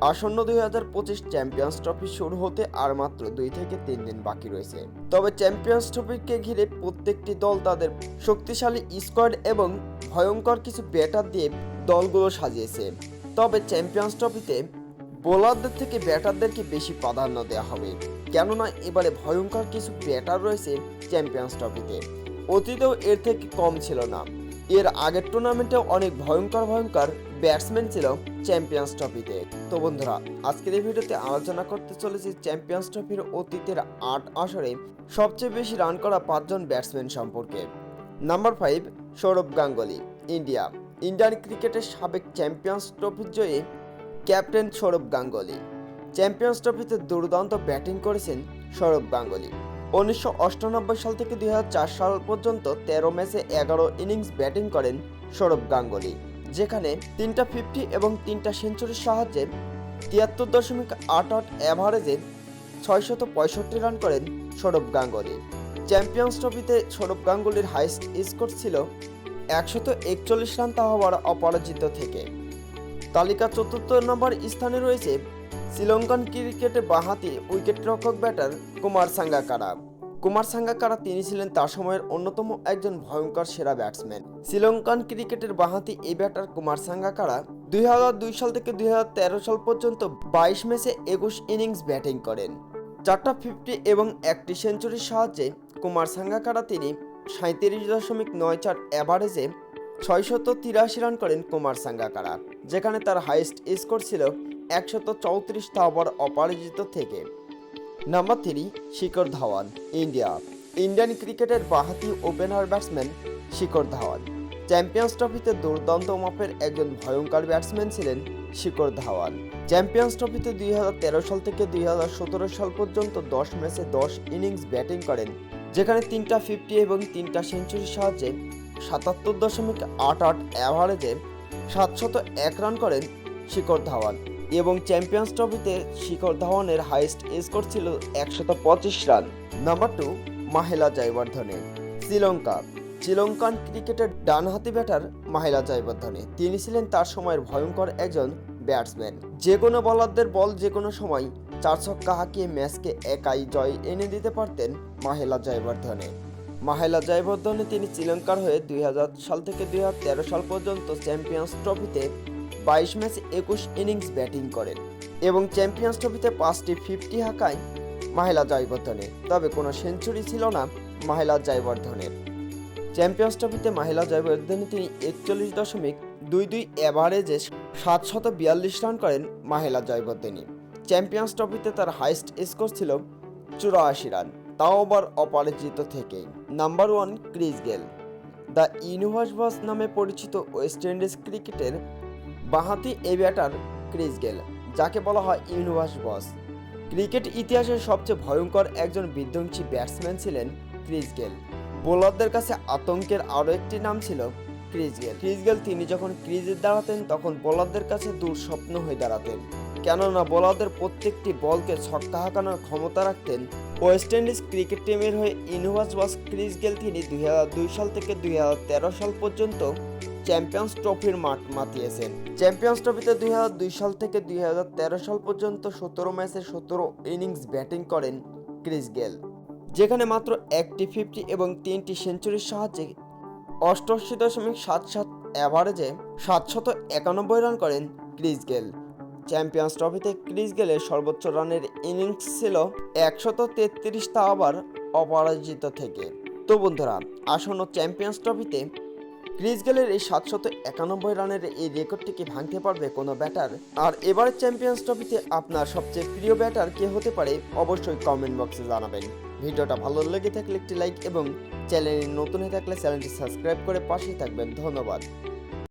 আসন্ন দুই হাজার পঁচিশ চ্যাম্পিয়ন্স ট্রফি শুরু হতে আর মাত্র দুই থেকে তিন দিন বাকি রয়েছে। তবে চ্যাম্পিয়ন্স ট্রফিকে ঘিরে প্রত্যেকটি দল তাদের শক্তিশালী স্কোয়াড এবং ভয়ঙ্কর কিছু ব্যাটার দিয়ে দলগুলো সাজিয়েছে। তবে চ্যাম্পিয়ন্স ট্রফিতে বোলারদের থেকে ব্যাটারদেরকে বেশি প্রাধান্য দেওয়া হবে। কেননা এবারে ভয়ঙ্কর কিছু ব্যাটার রয়েছে চ্যাম্পিয়ন্স ট্রফিতে অতীতেও এর থেকে কম ছিল না। এর আগের টুর্নামেন্টে অনেক ভয়ঙ্কর ভয়ঙ্কর ব্যাটসম্যান ছিল চ্যাম্পিয়ন্স ট্রফিতে তো বন্ধুরা, আজকের এই ভিডিওতে আলোচনা করতে চলেছি চ্যাম্পিয়ন্স ট্রফির অতীতের আট আসরে সবচেয়ে বেশি রান করা পাঁচজন ব্যাটসম্যান সম্পর্কে। Number five Sourav Ganguly India Indian ক্রিকেটের সাবেক চ্যাম্পিয়ন্স ট্রফির জয়ী ক্যাপ্টেন সৌরভ গাঙ্গুলি। চ্যাম্পিয়ন্স ট্রফিতে দুর্দান্ত ব্যাটিং করেছেন সৌরভ গাঙ্গুলি। উনিশশো সাল থেকে দু হাজার চার সাল পর্যন্ত তেরো ম্যাচে এগারো ইনিংস ব্যাটিং করেন সৌরভ গাঙ্গুলি, যেখানে তিনটা ফিফটি এবং তিনটা সেঞ্চুরির সাহায্যে তিয়াত্তর দশমিক আট আট অ্যাভারেজে ছয়শত পঁয়ষট্টি রান করেন সৌরভ গাঙ্গুলি। চ্যাম্পিয়ন্স ট্রফিতে সৌরভ গাঙ্গুলির হাইস্ট স্কোর ছিল একশত একচল্লিশ রান তা হওয়ার অপরাজিত থেকে। তালিকা চতুর্থ নম্বর স্থানে রয়েছে শ্রীলঙ্কান ক্রিকেটে বাঁহাতি উইকেট রক্ষক ব্যাটার কুমার সাঙ্গাকারা। কুমার সাঙ্গাকারা তিনি ছিলেন তার সময়ের অন্যতম একজন ভয়ঙ্কর সেরা ব্যাটসম্যান। শ্রীলঙ্কান ক্রিকেটের বাঁহাতি এই ব্যাটার কুমার সাঙ্গাকারা দুই দুই সাল থেকে দুই হাজার তেরো সাল পর্যন্ত বাইশ ম্যাচে একুশ ইনিংস ব্যাটিং করেন। চারটা ফিফটি এবং একটি সেঞ্চুরির সাহায্যে কুমার সাঙ্গাকারা তিনি সাঁত্রিশ দশমিক নয় চার অ্যাভারেজে ছয়শত তিরাশি রান করেন কুমার সাঙ্গাকারা। যেখানে তার হাইস্ট স্কোর ছিল একশত চৌত্রিশ ওভার অপরাজিত থেকে। Number three, Shikhar Dhawan, India. Indian ক্রিকেটের বাহাতি opener batsman Shikhar Dhawan. Champions ট্রফিতে দুর্দান্ত মাপের একজন ভয়ঙ্কর ব্যাটসম্যান ছিলেন শিখর ধাওয়ান। চ্যাম্পিয়ন্স ট্রফিতে দুই হাজার তেরো সাল থেকে দুই হাজার সতেরো সাল পর্যন্ত দশ ম্যাচে দশ ইনিংস ব্যাটিং করেন, যেখানে তিনটা ফিফটি এবং তিনটা সেঞ্চুরির সাহায্যে সাতাত্তর দশমিক আট আট অ্যাভারেজে সাতশত এক রান করেন শিখর ধাওয়ান এবং চ্যাম্পিয়ন্স ট্রফিতে শিখর ধাওয়ানের হাইস্ট স্কোর ছিল একশত পঁচিশ run. Number two Mahela Jayawardene Sri Lanka. Sri Lankan ক্রিকেটের ডানহাতি ব্যাটার মাহেলা জয়বর্ধনে। তিনি ছিলেন তার সময়ের ভয়ঙ্কর একজন ব্যাটসম্যান যে কোনো বলারদের বল যে কোনো সময় চার ছক্কা হাঁকিয়ে ম্যাচকে একাই জয় এনে দিতে পারতেন মাহেলা জয়বর্ধনে। মাহেলা জয়বর্ধনে তিনি শ্রীলঙ্কার হয়ে দুই হাজার সাল থেকে দুই হাজার তেরো সাল পর্যন্ত চ্যাম্পিয়ন্স ট্রফিতে বাইশ ম্যাচ একুশ ইনিংস ব্যাটিং করেন এবং চ্যাম্পিয়ন্স ট্রফিতে পাঁচটি ফিফটি হাঁকায় মাহেলা জয়বর্ধনে। তবে কোনো সেঞ্চুরি ছিল না মাহেলা জয়বর্ধনের। চ্যাম্পিয়ন্স ট্রফিতে মাহেলা জয়বর্ধনে তিনি একচল্লিশ দশমিক দুই দুই অ্যাভারেজে সাতশত বিয়াল্লিশ রান করেন মাহেলা জয়বর্ধনী। চ্যাম্পিয়ন্স ট্রফিতে তার হাইস্ট স্কোর ছিল চুরাশি রান। তাও আবার অপরাজিত থেকেই number one Chris Gayle the universe boss নামে পরিচিত ওয়েস্ট ইন্ডিজ ক্রিকেটের বাঁহাতি এ ব্যাটার ক্রিস গেল যাকে বলা হয় ইউনিভার্স বস ক্রিকেট ইতিহাসের সবচেয়ে ভয়ঙ্কর একজন বিধ্বংসী ব্যাটসম্যান ছিলেন ক্রিস গেল বোলারদের কাছে আতঙ্কের আরও একটি নাম ছিল ক্রিস গেল ক্রিস গেল তিনি যখন ক্রিজে দাঁড়াতেন, তখন বোলারদের কাছে দূরস্বপ্ন হয়ে দাঁড়াতেন। কেননা বোলারদের প্রত্যেকটি বলকে ছক্কা হাঁকানোর ক্ষমতা রাখতেন ওয়েস্ট ইন্ডিজ ক্রিকেট টিমের হয়ে ইনোভাস বস ক্রিস গেল তিনি দুই হাজার দুই সাল থেকে দুই হাজার তেরো সাল পর্যন্ত চ্যাম্পিয়ন্স ট্রফির মাঠ মাতিয়েছেন। চ্যাম্পিয়ন্স ট্রফিতে দুই দুই সাল থেকে দুই হাজার তেরো সাল পর্যন্ত সতেরো ম্যাচে সতেরো ইনিংস ব্যাটিং করেন ক্রিস গেল, যেখানে মাত্র একটি ফিফটি এবং তিনটি সেঞ্চুরির সাহায্যে অষ্টআশি দশমিক সাত সাত অ্যাভারেজে সাতশত একানব্বই রান করেন ক্রিস গেল। চ্যাম্পিয়ন্স ট্রফিতে ক্রিস গেলের সর্বোচ্চ রানের ইনিংস ছিল একশত তেত্রিশ তা আবার অপরাজিত থেকে। তো বন্ধুরা, আসন্ন চ্যাম্পিয়ন্স ট্রফিতে ক্রিস গেলের এই সাতশত একানব্বই রানের এই রেকর্ডটিকে ভাঙতে পারবে কোনো ব্যাটার? আর এবার চ্যাম্পিয়ন্স ট্রফিতে আপনার সবচেয়ে প্রিয় ব্যাটার কে হতে পারে অবশ্যই কমেন্ট বক্সে জানাবেন। ভিডিওটা ভালো লেগে থাকলে একটি লাইক এবং চ্যানেলে নতুন হয়ে থাকলে চ্যানেলটি সাবস্ক্রাইব করে পাশেই থাকবেন। ধন্যবাদ।